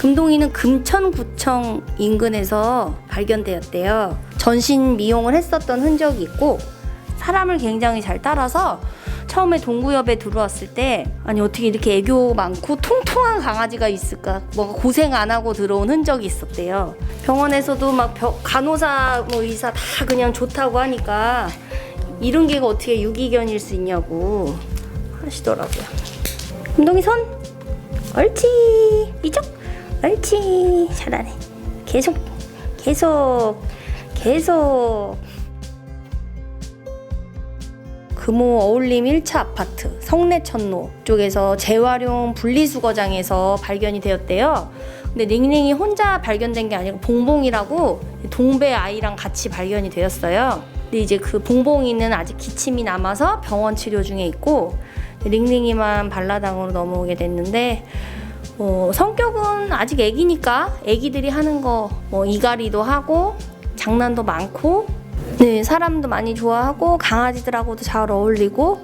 금동이는 금천구청 인근에서 발견되었대요. 전신 미용을 했었던 흔적이 있고 사람을 굉장히 잘 따라서 처음에 동구협에 들어왔을 때 아니 어떻게 이렇게 애교 많고 퉁퉁한 강아지가 있을까? 뭔가 고생 안 하고 들어온 흔적이 있었대요. 병원에서도 막 벼- 간호사 뭐 의사 다 그냥 좋다고 하니까 이런 개가 어떻게 유기견일 수 있냐고 하시더라고요. 금동이 손! 옳지! 이쪽! 옳지! 잘하네. 계속 계속 계속 금호 어울림 1차 아파트 성내천로 쪽에서 재활용 분리수거장에서 발견이 되었대요. 근데 닝닝이 혼자 발견된 게 아니고 봉봉이라고 동배 아이랑 같이 발견이 되었어요. 근데 이제 그 봉봉이는 아직 기침이 남아서 병원 치료 중에 있고 링링이만 발라당으로 넘어오게 됐는데 어, 성격은 아직 애기니까 애기들이 하는 거 뭐 이갈이도 하고 장난도 많고 네 사람도 많이 좋아하고 강아지들하고도 잘 어울리고